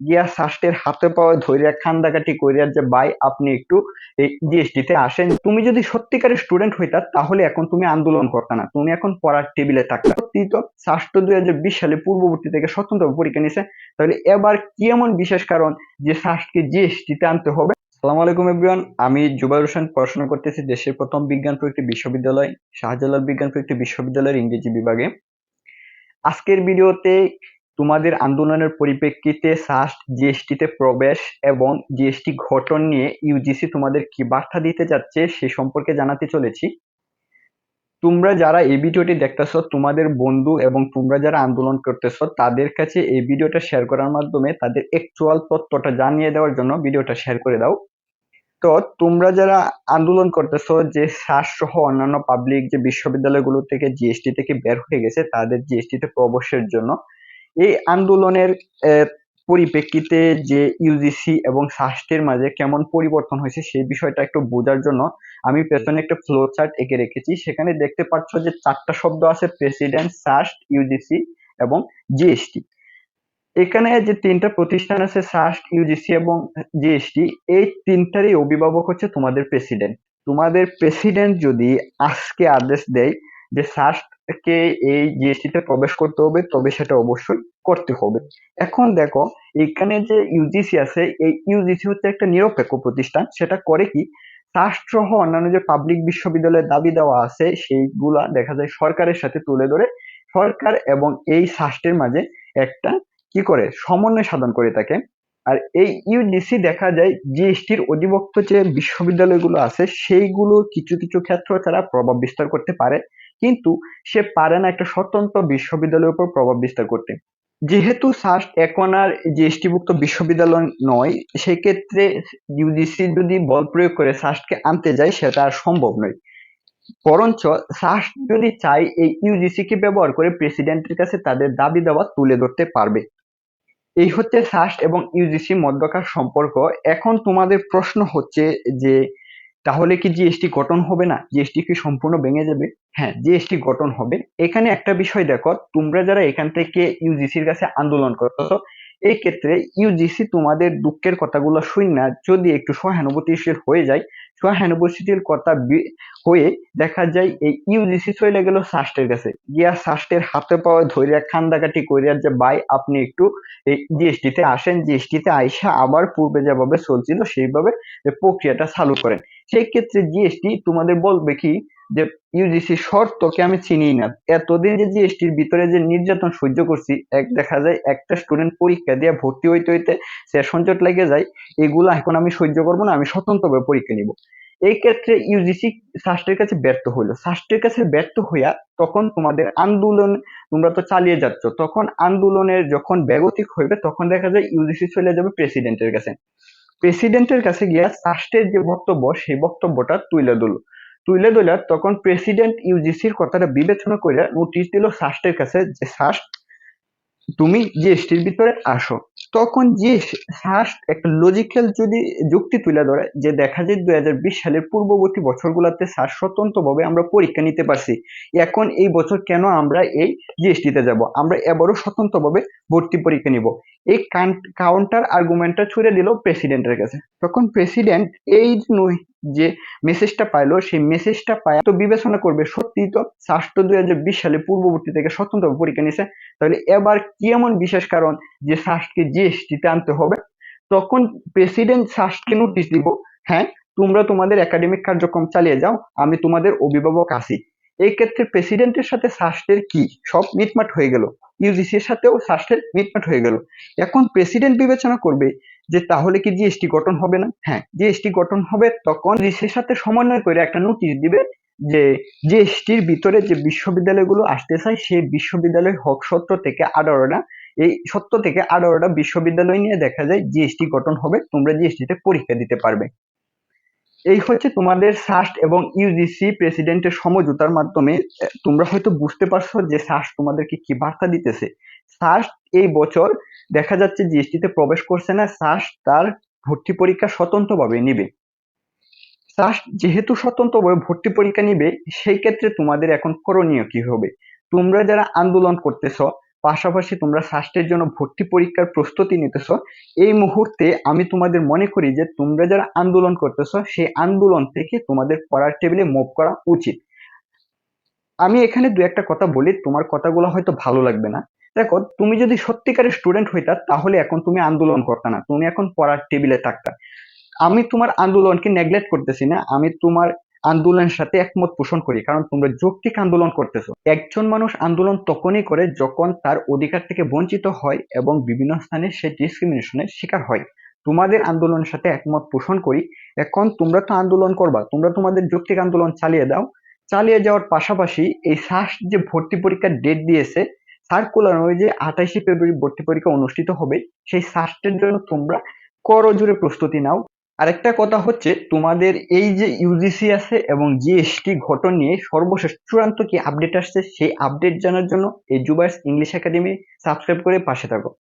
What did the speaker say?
গিয়া সাস্টের হাতে পাওয়া ধৈর্য খান্দাকাটি কইরা যে, ভাই, আপনি একটু এই জিএসটি তে আসেন। তুমি যদি সত্যিকারের স্টুডেন্ট হইতা, তাহলে এখন তুমি আন্দোলন করতা না। তুমি এখন পড়ার টেবিলে থাকতা। তো সাস্ট দুই হাজার বিশ সালে পূর্ববর্তী থেকে স্বতন্ত্র পরীক্ষা নিছে। তাহলে এবার কি এমন বিশেষ কারণ যে সাস্টকে জিএসটি তে আনতে হবে? আসসালামু আলাইকুম এভরিওয়ান আমি জুবাইর হোসেন। পড়াশোনা করতেছি দেশের প্রথম বিজ্ঞান প্রযুক্তি বিশ্ববিদ্যালয়, শাহজালাল বিজ্ঞান প্রযুক্তি বিশ্ববিদ্যালয়ের ইংরেজি বিভাগে। আজকের ভিডিওতে তোমাদের আন্দোলনের পরিপ্রেক্ষিতে সাস্ট জিএসটিতে প্রবেশ এবং জিএসটি গঠন নিয়ে ইউজিসি তোমাদের কি বার্তা দিতে যাচ্ছে সে সম্পর্কে জানাতে চলেছি। তোমরা যারা এই ভিডিওটি দেখতেছো, তোমাদের বন্ধু এবং তোমরা যারা আন্দোলন করতেছো, তাদের কাছে এই ভিডিওটা শেয়ার করার মাধ্যমে তাদের অ্যাকচুয়াল তথ্যটা জানিয়ে দেওয়ার জন্য ভিডিওটা শেয়ার করে দাও। তো তোমরা যারা আন্দোলন করতেছো, যে শ্বাস সহ অন্যান্য পাবলিক যে বিশ্ববিদ্যালয়গুলো থেকে জিএসটি থেকে বের হয়ে গেছে, তাদের জিএসটি তে প্রবেশের জন্য এই আন্দোলনের পরিপ্রেক্ষিতে যে ইউজিসি এবং সাস্টের মাঝে কেমন পরিবর্তন হয়েছে সেই বিষয়টা একটু বোঝার জন্য আমি পেছনে একটা ফ্লো চার্ট এঁকে রেখেছি। সেখানে দেখতে পাচ্ছ যে চারটা শব্দ আছে প্রেসিডেন্ট সাস্ট ইউজিসি এবং জিএসটি এখানে যে তিনটা প্রতিষ্ঠান আছে সাস্ট ইউজিসি এবং জিএসটি এই তিনটারই অভিভাবক হচ্ছে তোমাদের প্রেসিডেন্ট তোমাদের প্রেসিডেন্ট যদি আজকে আদেশ দেয় যে সাস্টকে এই জিএসটিতে প্রবেশ করতে হবে, তবে সেটা অবশ্যই করতে হবে। এখন দেখো, এখানে যে ইউজিসি আছে, এই ইউজিসি হচ্ছে একটা নিরপেক্ষ প্রতিষ্ঠান। সেটা করে কি? সাস্ট সহ অন্যান্য যে পাবলিক বিশ্ববিদ্যালয়ের দাবি দেওয়া আছে, সেইগুলা দেখা যায় সরকারের সাথে তুলে ধরে, সরকার এবং এই সাস্টের মাঝে একটা কি করে? সমন্বয় সাধন করে থাকে। আর এই ইউজিসি দেখা যায়, জিএসটির অধিভুক্ত যে বিশ্ববিদ্যালয়গুলো আছে, সেইগুলো কিছু কিছু ক্ষেত্র তারা প্রভাব বিস্তার করতে পারে। কিন্তু সে পারে না একটা স্বতন্ত্র বিশ্ববিদ্যালয়ের উপর প্রভাব বিস্তার করতে। যেহেতু সাস্ট এখন আর জিএসটিভুক্ত বিশ্ববিদ্যালয় নয়, সেক্ষেত্রে ইউজিসি যদি বল প্রয়োগ করে সাস্টকে আনতে যায়, সেটা আর সম্ভব নয়। বরঞ্চ সাস্ট যদি চাই এই ইউজিসি কে ব্যবহার করে প্রেসিডেন্টের কাছে তাদের দাবি দাওয়া তুলে ধরতে পারবে। এই হচ্ছে সাস্ট এবং ইউজিসি মধ্যকার সম্পর্ক। এখন তোমাদের প্রশ্ন হচ্ছে যে তাহলে কি জিএসটি গঠন হবে না? জিএসটি কি সম্পূর্ণ ভেঙে যাবে? হ্যাঁ জিএসটি গঠন হবে। এখানে একটা বিষয় দেখো, তোমরা যারা এখান থেকে ইউজিসির কাছে আন্দোলন করতেছো এই ক্ষেত্রে ইউজিসি তোমাদের দুঃখের কথাগুলো শুই না, যদি একটু সহানুভূতিশীল হয়ে যায়। সহানুভূতিশীল কথা হয়ে দেখা যায় এই ইউজিসি চলে গেল সাস্টের কাছে। গিয়া সাস্টের হাতে পাওয়া ধৈর্য খান্দাকাটি করিয়া যে, ভাই, আপনি একটু এই জিএসটিতে আসেন। জিএসটিতে আইসা আবার পূর্বে যেভাবে চলছিল সেইভাবে প্রক্রিয়াটা চালু করেন। সেই ক্ষেত্রে জিএসটি তোমাদের বলবে কি যে ইউজিসি শর্তকে আমি চিনি না। এতদিন যে জিএসটির ভিতরে যে নির্যাতন সহ্য করছি, এক দেখা যায় একটা স্টুডেন্ট পরীক্ষা দিয়ে ভর্তি হইতে হইতে সেশন জট লেগে যায়, এগুলো এখন আমি সহ্য করব না, আমি স্বতন্ত্রভাবে পরীক্ষা নিব। এই ক্ষেত্রে ইউজিসি সাস্টের কাছে ব্যর্থ হইল। সাস্টের কাছে ব্যর্থ হইয়া তখন তোমাদের আন্দোলন তোমরা তো চালিয়ে যাচ্ছ, তখন আন্দোলনের যখন ব্যাগতিক হইবে, তখন দেখা যায় ইউজিসি চলে যাবে প্রেসিডেন্টের কাছে। প্রেসিডেন্টের কাছে গিয়া সাস্টের যে বক্তব্য, সেই বক্তব্যটা তুলে দিল তুলে দিলে তখন প্রেসিডেন্ট ইউজিসির কথাটা বিবেচনা করে নোটিশ দিল সাস্টের কাছে যে সাস্ট তুমি জিএসটির ভিতরে আসো। তখন যে সাস্ট একটা লজিক্যাল যদি যুক্তি তুলে ধরে যে, দেখা যায় দুই হাজার বিশ সালের পূর্ববর্তী বছরগুলোতে সাস স্বতন্ত্রভাবে আমরা পরীক্ষা নিতে পারছি। এখন এই বছর কেন আমরা এই জিএসটিতে যাব? আমরা এবারও স্বতন্ত্রভাবে ভর্তি পরীক্ষা নিব। এই কাউন্টার আর্গুমেন্টটা ছুড়ে দিল প্রেসিডেন্টের কাছে। তখন প্রেসিডেন্ট এই যে মেসেজটা পাইলো, সেই মেসেজটা পায় তো বিবেচনা করবে, সত্যি তো স্বাস্থ্য দুই হাজার বিশ সালে পূর্ববর্তী থেকে স্বতন্ত্র পরীক্ষা নিছে। তাহলে এবার কি এমন বিশেষ কারণ যে সাস্টকে জিএসটিতে আনতে হবে? তখন প্রেসিডেন্ট সাস্টকে নোটিশ দিব হ্যাঁ তোমরা তোমাদের একাডেমিক কার্যক্রম চালিয়ে যাও, আমি তোমাদের অভিভাবক আছি। এই ক্ষেত্রে প্রেসিডেন্টের সাথে সাস্টের কি? সব মিটমাট হয়ে গেল। ইউজিসির সাথেও সাস্টের মিটমাট হয়ে গেল। এখন প্রেসিডেন্ট বিবেচনা করবে যে তাহলে কি জিএসটি গঠন হবে না? হ্যাঁ জিএসটি গঠন হবে তখন জিএসটির সাথে সমন্বয় করে একটা নোটিশ দিবে যে জিএসটির ভিতরে যে বিশ্ববিদ্যালয়গুলো আসতে চায়, সেই বিশ্ববিদ্যালয় হক সত্য থেকে আঠারোটা, এই সত্য থেকে আঠারোটা বিশ্ববিদ্যালয় নিয়ে দেখা যায় জিএসটি গঠন হবে, তোমরা জিএসটিতে পরীক্ষা দিতে পারবে। এই হচ্ছে তোমাদের সাস্ট এবং ইউজিসি প্রেসিডেন্টের সমঝোতার মাধ্যমে তোমরা হয়তো বুঝতে পারছ যে সাস্ট তোমাদেরকে কি বার্তা দিতেছে। সাস্ট এই বছর দেখা যাচ্ছে জিএসটিতে প্রবেশ করছে না সাস্ট তার ভর্তি পরীক্ষা স্বতন্ত্রভাবে নিবে। সাস্ট যেহেতু স্বতন্ত্রভাবে ভর্তি পরীক্ষা নিবে, সেই ক্ষেত্রে তোমাদের এখন করণীয় কি হবে? তোমরা যারা আন্দোলন করতেছ পাশাপাশি তোমরা সাস্টের জন্য ভর্তি পরীক্ষার প্রস্তুতি নিতেছো। এই মুহূর্তে আমি তোমাদের মনে করি যে, তোমরা যারা আন্দোলন করতেছো, সেই আন্দোলন থেকে তোমাদের পড়ার টেবিলে মুভ করা উচিত। আমি এখানে দু একটা কথা বলি, তোমার কথাগুলো হয়তো ভালো লাগবে না। দেখো, তুমি যদি সত্যিকারের স্টুডেন্ট হইতা, তাহলে এখন তুমি আন্দোলন করতে না। তুমি এখন পড়ার টেবিলে থাকতা। আমি তোমার আন্দোলনকে নেগলেক্ট করতেছি না। আমি তোমার আন্দোলনের সাথে একমত পোষণ করি, কারণ তোমরা যৌক্তিক আন্দোলন করতেছো। একজন মানুষ আন্দোলন তখনই করে যখন তার অধিকার থেকে বঞ্চিত হয় এবং বিভিন্ন স্থানে সে ডিসক্রিমিনেশনের শিকার হয়। তোমাদের আন্দোলনের সাথে একমত পোষণ করি, এখন তোমরা তো আন্দোলন করবা, তোমরা তোমাদের যৌক্তিক আন্দোলন চালিয়ে দাও। চালিয়ে যাওয়ার পাশাপাশি এই সাস্ট যে ভর্তি পরীক্ষার ডেট দিয়েছে সার্কুলার অনুযায়ী আঠাশে ফেব্রুয়ারি ভর্তি পরীক্ষা অনুষ্ঠিত হবে, সেই সাস্টের জন্য তোমরা করজোরে প্রস্তুতি নাও। আরেকটা কথা হচ্ছে, তোমাদের এই যে ইউজিসি আছে এবং জিএসটি ঘটন নিয়ে সর্বশেষ চূড়ান্ত কি আপডেট আসছে, সেই আপডেট জানার জন্য এই জুবাইস ইংলিশ একাডেমি সাবস্ক্রাইব করে পাশে থাকো।